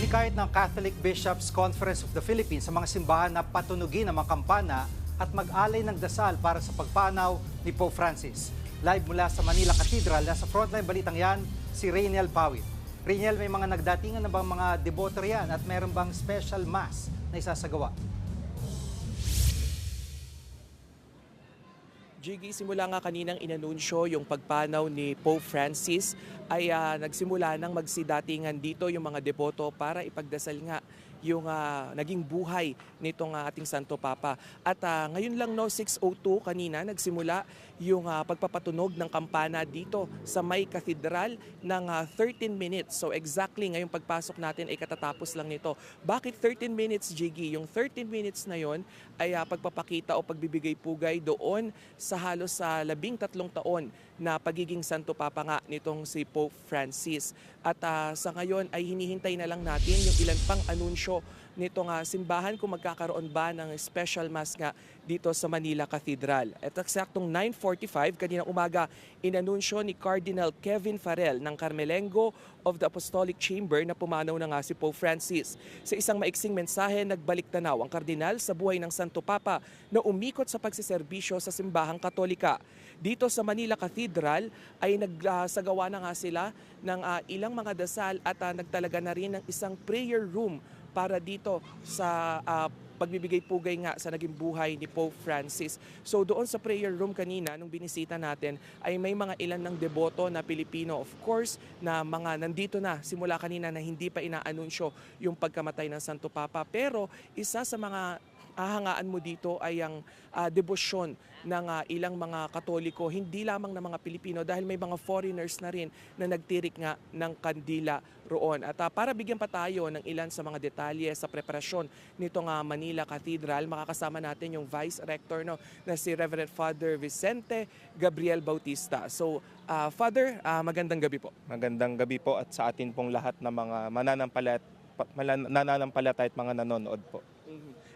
Hinikayat ng Catholic Bishops Conference of the Philippines sa mga simbahan na patunugin ang mga kampana at mag-alay ng dasal para sa pagpanaw ni Pope Francis. Live mula sa Manila Cathedral, nasa frontline balitang yan, si Rainiel Pawit. Rainiel, may mga nagdatingan na bang mga deboto riyan at meron bang special mass na isasagawa? Jiggy, simula nga kaninang inanunsyo yung pagpanaw ni Pope Francis ay ah, nagsimula nang magsidatingan dito yung mga deboto para ipagdasal nga yung ah, naging buhay nitong ah, ating Santo Papa. At ah, ngayon lang no 6:02 kanina nagsimula yung ah, pagpapatunog ng kampana dito sa May Cathedral ng ah, 13 minutes. So exactly ngayong pagpasok natin ay katatapos lang nito. Bakit 13 minutes, Jiggy? Yung 13 minutes na yon ay ah, pagpapakita o pagbibigay pugay doon sa halos sa labing tatlong taon na pagiging Santo Papa nga nitong si Pope Francis. At ah, sa ngayon ay hinihintay na lang natin yung ilan pang anunsyo nitong ah, simbahan kung magkakaroon ba ng special mass nga dito sa Manila Cathedral. At eksaktong 9.45 kaninang umaga, inanunsyo ni Cardinal Kevin Farrell ng Carmelengo of the Apostolic Chamber na pumanaw na nga si Pope Francis. Sa isang maiksing mensahe, nagbalik tanaw ang kardinal sa buhay ng Santo Papa na umikot sa pagsiserbisyo sa simbahang katolika. Dito sa Manila Cathedral ay nagsagawa na nga sila ng ah, ilang mga dasal at ah, nagtalaga na rin ng isang prayer room para dito sa ah, pagbibigay pugay nga sa naging buhay ni Pope Francis. So doon sa prayer room kanina, nung binisita natin, ay may mga ilan ng deboto na Pilipino, of course, na mga nandito na simula kanina na hindi pa inaanunsyo yung pagkamatay ng Santo Papa. Pero isa sa mga ahangaan mo dito ay ang ah, debosyon ng ah, ilang mga Katoliko, hindi lamang ng mga Pilipino dahil may mga foreigners na rin na nagtirik nga ng kandila roon. At ah, para bigyan pa tayo ng ilan sa mga detalye sa preparasyon nitong ah, Manila Cathedral, makakasama natin yung Vice Rector no, na si Reverend Father Vicente Gabriel Bautista. So, ah, Father, ah, magandang gabi po. Magandang gabi po at sa atin pong lahat na mga mananampalat nananampalataya at mga nanonood po.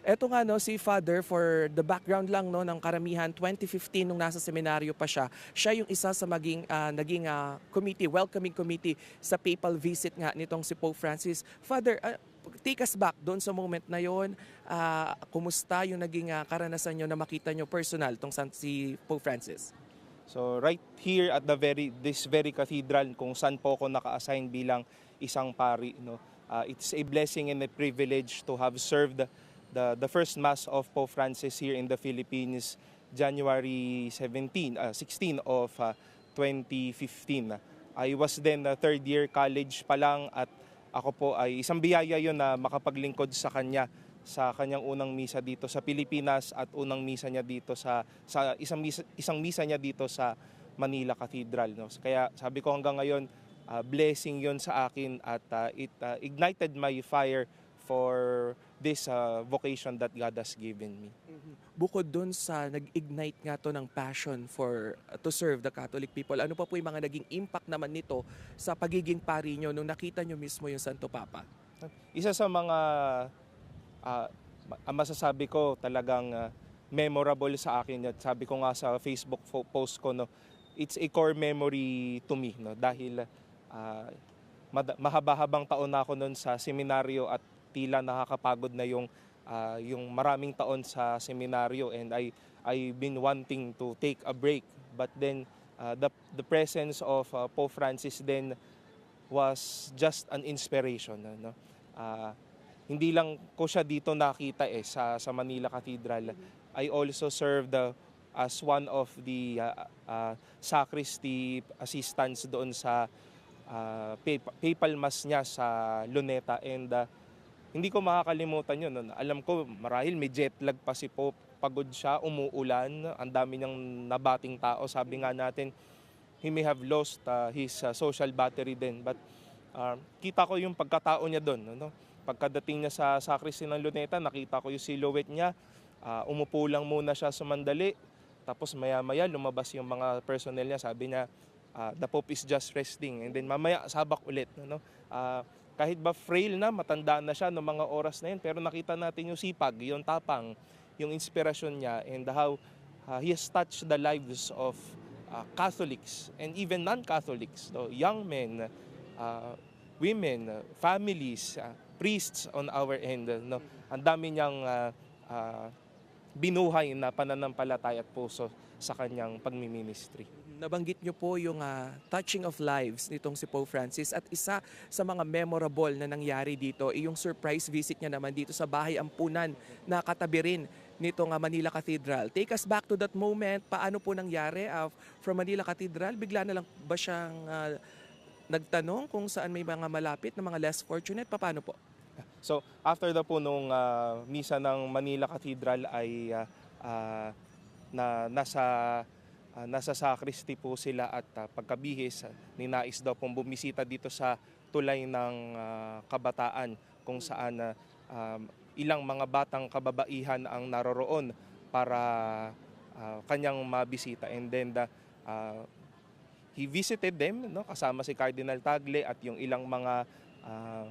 Eto nga no, si Father, for the background lang no, ng karamihan, 2015 nung nasa seminaryo pa siya, siya yung isa sa maging, ah, naging ah, committee, welcoming committee sa papal visit nga nitong si Pope Francis. Father, ah, take us back doon sa moment na yon. Ah, kumusta yung naging ah, karanasan nyo na makita nyo personal tong si Pope Francis? So right here at the very this very cathedral kung saan po ako naka-assign bilang isang pari no. uh, it's a blessing and a privilege to have served the the first mass of Pope Francis here in the Philippines January 17 uh, 16 of uh, 2015. I was then uh, third year college pa lang at ako po ay isang biyaya yon na makapaglingkod sa kanya sa kanyang unang misa dito sa Pilipinas at unang misa niya dito sa sa isang misa, isang misa niya dito sa Manila Cathedral no. Kaya sabi ko hanggang ngayon uh, blessing 'yon sa akin at uh, it uh, ignited my fire for this uh, vocation that God has given me. Bukod doon sa nag-ignite nga to ng passion for uh, to serve the Catholic people, ano pa po yung mga naging impact naman nito sa pagiging pari nyo nung nakita nyo mismo yung Santo Papa? Isa sa mga ang masasabi ko talagang ah, memorable sa akin at sabi ko nga sa Facebook post ko no it's a core memory to me no dahil ah, mad- mahaba-habang taon na ako noon sa seminaryo at tila nakakapagod na yung ah, yung maraming taon sa seminaryo and I I've been wanting to take a break. But then ah, the the presence of ah, Pope Francis then was just an inspiration no Ah, hindi lang ko siya dito nakita eh sa sa Manila Cathedral. I also served uh, as one of the uh, uh, sacristy assistants doon sa uh, pa- papal mass niya sa Luneta and uh, hindi ko makakalimutan yun. Alam ko marahil may jet lag pa si Pope. Pagod siya, umuulan, ang dami niyang nabating tao. Sabi nga natin, he may have lost uh, his uh, social battery din. But uh, kita ko yung pagkatao niya doon. No? Pagkadating niya sa sacristy ng Luneta, nakita ko yung silhouette niya. Uh, umupo lang muna siya sumandali. Tapos maya-maya lumabas yung mga personnel niya. Sabi niya, uh, the Pope is just resting. And then mamaya sabak ulit. No? Uh, kahit ba frail na, matanda na siya noong mga oras na yun, pero nakita natin yung sipag, yung tapang, yung inspirasyon niya, and how uh, he has touched the lives of uh, Catholics and even non-Catholics, no? young men, uh, women, uh, families, uh, priests on our end. no? Ang dami niyang uh, uh, binuhay na pananampalataya at puso sa kanyang pagmiministry. Nabanggit niyo po yung ah, touching of lives nitong si Pope Francis at isa sa mga memorable na nangyari dito ay yung surprise visit niya naman dito sa bahay ampunan na katabi rin nitong ah, Manila Cathedral. Take us back to that moment. Paano po nangyari ah, from Manila Cathedral? Bigla na lang ba siyang ah, nagtanong kung saan may mga malapit na mga less fortunate? Paano po? So after the po nung ah, misa ng Manila Cathedral ay ah, ah, na nasa ah, nasa sacristy po sila at ah, pagkabihis ah, ninais daw pong bumisita dito sa tulay ng ah, kabataan kung saan um, ilang mga batang kababaihan ang naroroon para ah, kanyang mabisita. And then the, ah, he visited them no kasama si Cardinal Tagle at yung ilang mga ah,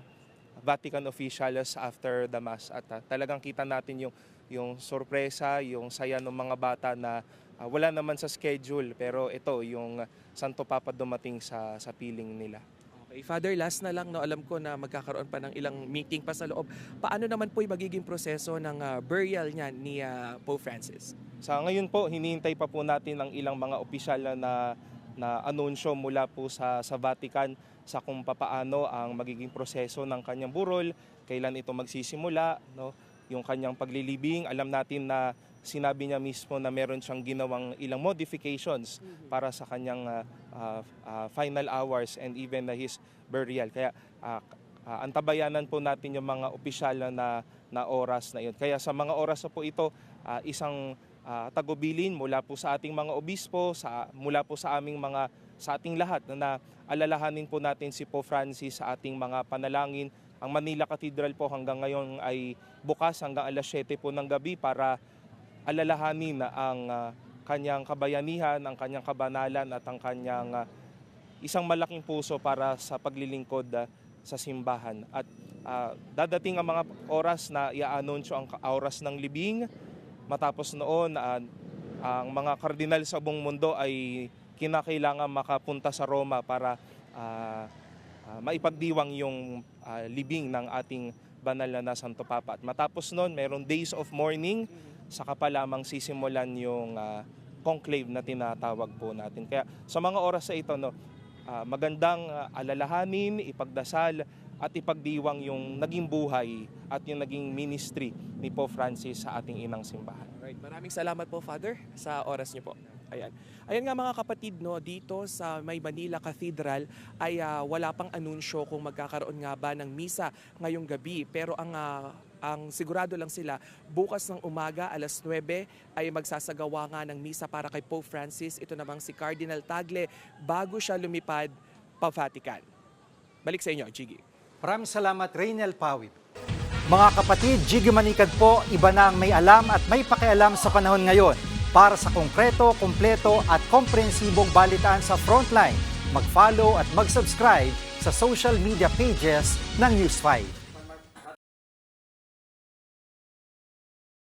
Vatican officials after the mass. At ah, talagang kita natin yung yung sorpresa, yung saya ng mga bata na ah, wala naman sa schedule pero ito yung Santo Papa dumating sa sa piling nila. Okay, Father, last na lang, no, alam ko na magkakaroon pa ng ilang meeting pa sa loob. Paano naman po yung magiging proseso ng ah, burial niya ni ah, Pope Francis? Sa ngayon po, hinihintay pa po natin ang ilang mga opisyal na na anunsyo mula po sa sa Vatican sa kung papaano ang magiging proseso ng kanyang burol, kailan ito magsisimula, no? Yung kanyang paglilibing, alam natin na sinabi niya mismo na meron siyang ginawang ilang modifications para sa kanyang ah, ah, ah, final hours and even na his burial. Kaya ah, ah, antabayanan po natin yung mga opisyal na na oras na yun. Kaya sa mga oras na po ito, ah, isang ah, tagubilin mula po sa ating mga obispo, sa mula po sa aming mga sa ating lahat na alalahanin po natin si Pope Francis sa ating mga panalangin. Ang Manila Cathedral po hanggang ngayon ay bukas hanggang alas 7 po ng gabi para alalahanin ang ah, kanyang kabayanihan, ang kanyang kabanalan at ang kanyang ah, isang malaking puso para sa paglilingkod ah, sa simbahan. At ah, dadating ang mga oras na i-anunsyo ang oras ng libing. Matapos noon, ah, ang mga kardinal sa buong mundo ay kinakailangan makapunta sa Roma para ah, ah, maipagdiwang yung ah, libing ng ating banal na Santo Papa. At matapos noon, meron days of mourning, saka pa lamang sisimulan yung ah, conclave na tinatawag po natin. Kaya sa mga oras sa ito, no, ah, magandang ah, alalahanin, ipagdasal at ipagdiwang yung naging buhay at yung naging ministry ni Pope Francis sa ating inang simbahan. Alright, maraming salamat po, Father, sa oras niyo po. Ayan. Ayan nga mga kapatid, no, dito sa May Manila Cathedral ay ah, wala pang anunsyo kung magkakaroon nga ba ng misa ngayong gabi. Pero ang ah, ang sigurado lang sila, bukas ng umaga, alas 9, ay magsasagawa nga ng misa para kay Pope Francis. Ito namang si Cardinal Tagle bago siya lumipad pa Vatican. Balik sa inyo, Jiggy. Maraming salamat, Raynel Pawit. Mga kapatid, Jiggy Manikad po, iba na ang may alam at may pakialam sa panahon ngayon. Para sa konkreto, kumpleto at komprehensibong balitaan sa Frontline, mag-follow at mag-subscribe sa social media pages ng News 5.